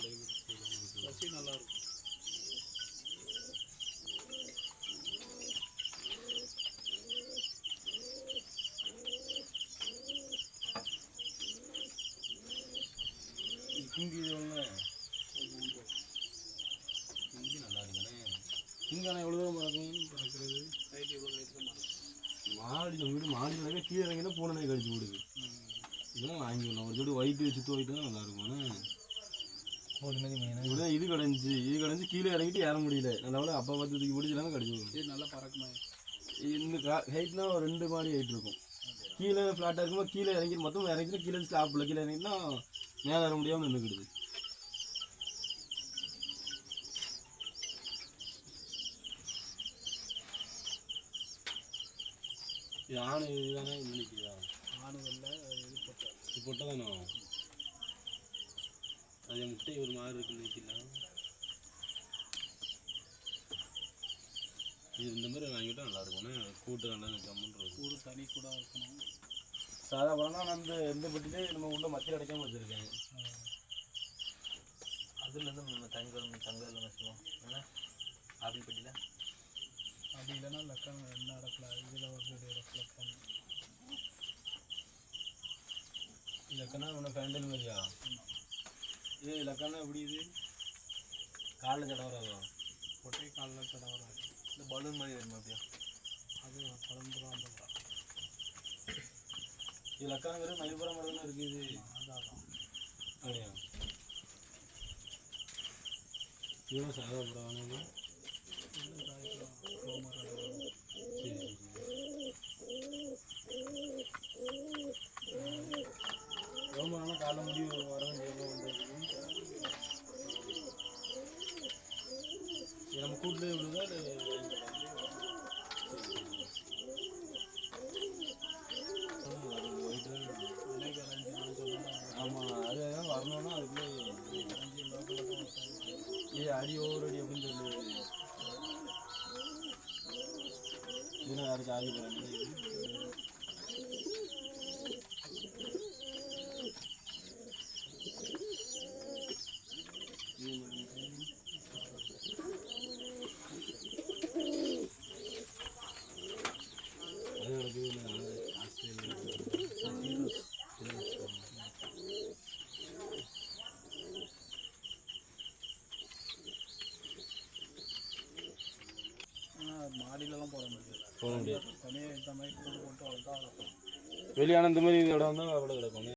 பசி ஒன்று நல்லா இருக்குண்ணே எவ்வளோ தூரம் பறக்கும் பறக்கிறது மாடி நம்ம வீடு மாடியில் கீழே இறங்கினா பூனை கடிச்சு விடுது இதெல்லாம் வாங்கிடலாம் ஒரு ஜோடி ஒயிட்டு வச்சு ஒயிட்டு தான் நல்லா இருக்கும்ண்ணே இது கடைஞ்சி இது கடைஞ்சி கீழே இறங்கிட்டு ஏற முடியல. நல்லா அப்பா பார்த்து தூக்கி பிடிச்சலாம் கடிச்சு நல்லா பறக்குமே? இந்த ஹைட்னா ஒரு ரெண்டு மாடி ஹைட் இருக்கும். கீழே ஃப்ளாட்டாக இருக்கும்போது கீழே இறங்கி மொத்தம் இறங்கிட்டு கீழே ஸ்டாப்பில் கீழே இறங்கினா மேலே ஏற முடியாமல் நின்றுக்கிடுது. ஆணு இதுதானே இது? நிற்கிறதா ஆணு வெள்ளை இது போட்டார் இது பொட்டதானோ அது முட்டை ஒரு மாதிரி இருக்கு நிற்கலாம் இது இந்த மாதிரி வாங்கிட்டா நல்லா இருக்கும்ண்ணே கூட்டு நல்லா இருக்கும். கூடு தனி கூட இருக்கணும். சாதா பழம்னா அந்த எந்த பெட்டிலே நம்ம உள்ள மத்தியில் அடைக்காம வச்சிருக்கேன் அதுலேருந்து நம்ம தங்கம் தங்கம் இல்லை வச்சுக்கோம். என்ன? ஆப்பிள் பெட்டியில்? அப்படி இல்லைன்னா லக்கம் என்ன இடத்துல இதில் இடத்துல லக்கம் லக்கனா உன்னை ஃபேண்டல் மாதிரியா இது லக்கனா எப்படி இது? காலில் தடவை வராதோ ஒட்டை காலில் கடை வராது இந்த பலூன் மாதிரி வருமா அப்படியா? அது பழம்பு ரூபா அந்த இது லக்கானங்கிறது மயில்புரம் மரம் இருக்கு இது. அதான் அப்படியா? இவ்வளோ சாதா படம் வாங்கினது நம்ம கூட்டிலே விழுதா ஆமாம் அது அதான் வரணும்னா அதுக்குள்ளே ஏ அடி ஓவர் அடி அப்படின்னு சொல்லி. இன்னும் யாரும் ஆகி போகிறாங்க அது நடக்குது ஆஸ்திரேலியா ஆனால் மாடியிலலாம் போட முடியாது தனியாக இந்த மாதிரி கூடு போட்டு வளர்த்தா வளர்க்கலாம் வெளியான இந்த மாதிரி இடம் தான் அவ்வளோ கிடக்கும்.